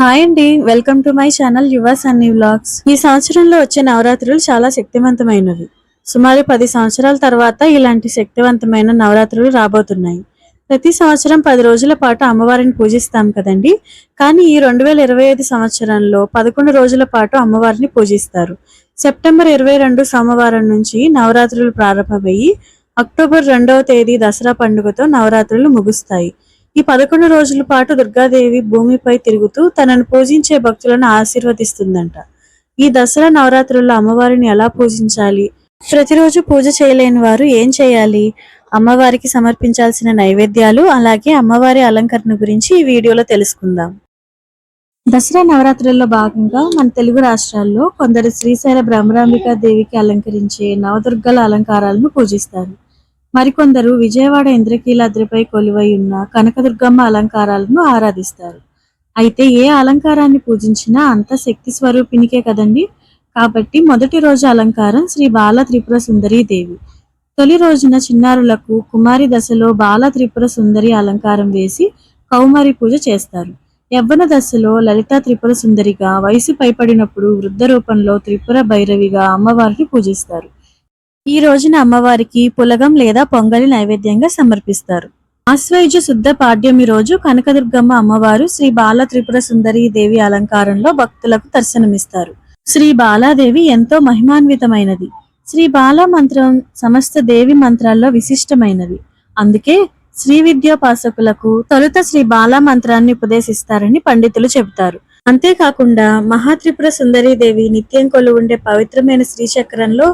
Hi అండి. Welcome to my channel యువ Sunny vlogs. ఈ సంవత్సరంలో వచ్చే నవరాత్రులు చాలా శక్తివంతమైనవి. సుమారు పది సంవత్సరాల తర్వాత ఇలాంటి శక్తివంతమైన నవరాత్రులు రాబోతున్నాయి. ప్రతి సంవత్సరం పది రోజుల పాటు అమ్మవారిని పూజిస్తాం కదండి. కానీ ఈ రెండు వేల ఇరవై ఐదు సంవత్సరంలో పదకొండు రోజుల పాటు అమ్మవారిని పూజిస్తారు. సెప్టెంబర్ ఇరవై రెండు సోమవారం నుంచి నవరాత్రులు ప్రారంభమయ్యి అక్టోబర్ రెండవ తేదీ దసరా పండుగతో నవరాత్రులు ముగుస్తాయి. ఈ పదకొండు రోజుల పాటు దుర్గాదేవి భూమిపై తిరుగుతూ తనను పూజించే భక్తులను ఆశీర్వదిస్తుందంట. ఈ దసరా నవరాత్రుల్లో అమ్మవారిని ఎలా పూజించాలి? ప్రతిరోజు పూజ చేయలేని వారు ఏం చేయాలి? అమ్మవారికి సమర్పించాల్సిన నైవేద్యాలు అలాగే అమ్మవారి అలంకరణ గురించి ఈ వీడియోలో తెలుసుకుందాం. దసరా నవరాత్రుల్లో భాగంగా మన తెలుగు రాష్ట్రాల్లో కొందరు శ్రీశైల బ్రహ్మరాంబికా దేవికి అలంకరించే నవదుర్గల అలంకారాలను పూజిస్తారు. మరికొందరు విజయవాడ ఇంద్రకీలాద్రిపై కొలువై ఉన్న కనకదుర్గమ్మ అలంకారాలను ఆరాధిస్తారు. అయితే ఏ అలంకారాన్ని పూజించినా అంత శక్తి స్వరూపినికే కదండి. కాబట్టి మొదటి రోజు అలంకారం శ్రీ బాల త్రిపుర సుందరీ దేవి. తొలి రోజున చిన్నారులకు కుమారి దశలో బాల త్రిపుర సుందరి అలంకారం వేసి కౌమారి పూజ చేస్తారు. యవ్వన దశలో లలిత త్రిపుర సుందరిగా వయసు పైపడినప్పుడు వృద్ధ రూపంలో త్రిపుర భైరవిగా అమ్మవారిని పూజిస్తారు. ఈ రోజున అమ్మవారికి పులగం లేదా పొంగలి నైవేద్యంగా సమర్పిస్తారు. ఆశ్వయుజ శుద్ధ పాడ్యమి రోజు కనకదుర్గమ్మ అమ్మవారు శ్రీ బాల త్రిపుర సుందరి దేవి అలంకారంలో భక్తులకు దర్శనమిస్తారు. శ్రీ బాలాదేవి ఎంతో మహిమాన్వితమైనది. శ్రీ బాల మంత్రం సమస్త దేవి మంత్రాల్లో విశిష్టమైనది. అందుకే శ్రీ విద్యోపాసకులకు తొలుత శ్రీ బాలా మంత్రాన్ని ఉపదేశిస్తారని పండితులు చెబుతారు. అంతేకాకుండా మహాత్రిపుర సుందరీదేవి నిత్యం కొలువుండే పవిత్రమైన శ్రీచక్రంలో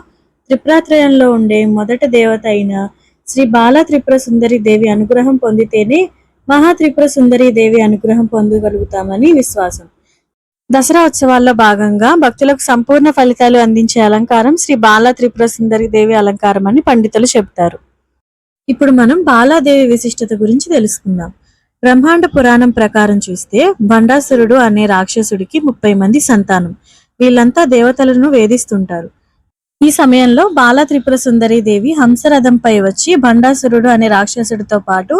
త్రిపురాత్రయంలో ఉండే మొదట దేవత అయిన శ్రీ బాల త్రిపుర సుందరి దేవి అనుగ్రహం పొందితేనే మహా త్రిపుర సుందరి దేవి అనుగ్రహం పొందగలుగుతామని విశ్వాసం. దసరా ఉత్సవాల్లో భాగంగా భక్తులకు సంపూర్ణ ఫలితాలు అందించే అలంకారం శ్రీ బాల త్రిపుర సుందరి దేవి అలంకారం అని పండితులు చెబుతారు. ఇప్పుడు మనం బాలాదేవి విశిష్టత గురించి తెలుసుకుందాం. బ్రహ్మాండ పురాణం ప్రకారం చూస్తే బండాసురుడు అనే రాక్షసుడికి ముప్పై మంది సంతానం. వీళ్ళంతా దేవతలను వేధిస్తుంటారు. ఈ సమయంలో బాల త్రిపుర సుందరి దేవి హంసరథంపై వచ్చి బండాసురుడు అనే రాక్షసుడితో పాటు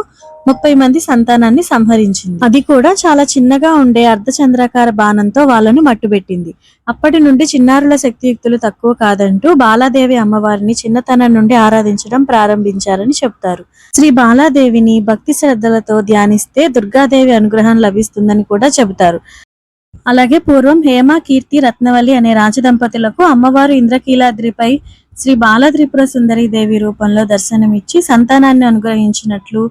ముప్పై మంది సంతానాన్ని సంహరించింది. అది కూడా చాలా చిన్నగా ఉండే అర్ధచంద్రాకార బాణంతో వాళ్ళను మట్టుబెట్టింది. అప్పటి నుండి చిన్నారుల శక్తియుక్తులు తక్కువ కాదంటూ బాలాదేవి అమ్మవారిని చిన్నతనం నుండి ఆరాధించడం ప్రారంభించారని చెప్తారు. శ్రీ బాలాదేవిని భక్తి శ్రద్ధలతో ధ్యానిస్తే దుర్గాదేవి అనుగ్రహం లభిస్తుందని కూడా చెబుతారు. అలాగే పూర్వం హేమ కీర్తి రత్నవల్లి అనే రాజదంపతులకు అమ్మవారు ఇంద్రకీలాద్రిపై శ్రీ బాలత్రిపుర సుందరి దేవి రూపంలో దర్శనమిచ్చి సంతానాన్ని అనుగ్రహించినట్లు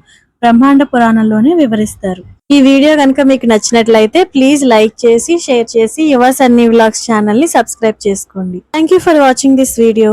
బ్రహ్మాండ పురాణంలోనే వివరిస్తారు. ఈ వీడియో కనుక మీకు నచ్చినట్లయితే ప్లీజ్ లైక్ చేసి షేర్ చేసి యువ సన్నీ వ్లాగ్స్ ఛానల్ని సబ్స్క్రైబ్ చేసుకోండి. Thank you for watching this video